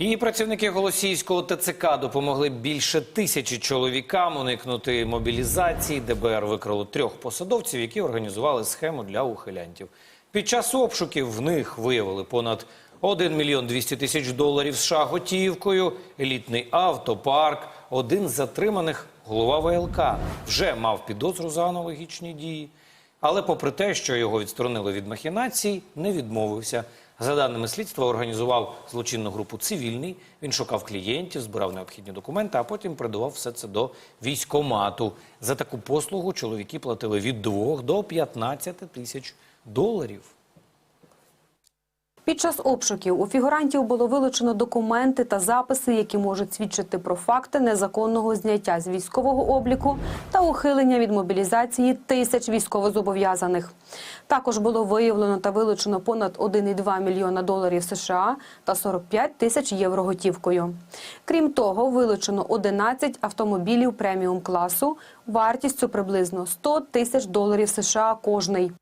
Її працівники Голосійського ТЦК допомогли більше тисячі чоловікам уникнути мобілізації. ДБР викрало трьох посадовців, які організували схему для ухилянтів. Під час обшуків в них виявили понад 1 мільйон 200 тисяч доларів США готівкою, елітний автопарк. Один з затриманих голова ВЛК вже мав підозру за аналогічні дії. Але попри те, що його відсторонили від махінацій, не відмовився. За даними слідства, організував злочинну групу цивільний. Він шукав клієнтів, збирав необхідні документи, а потім придавав все це до військомату. За таку послугу чоловіки платили від 2 до 15 тисяч доларів. Під час обшуків у фігурантів було вилучено документи та записи, які можуть свідчити про факти незаконного зняття з військового обліку та ухилення від мобілізації тисяч військовозобов'язаних. Також було виявлено та вилучено понад 1,2 мільйона доларів США та 45 тисяч євро готівкою. Крім того, вилучено 11 автомобілів преміум класу вартістю приблизно 100 тисяч доларів США кожний.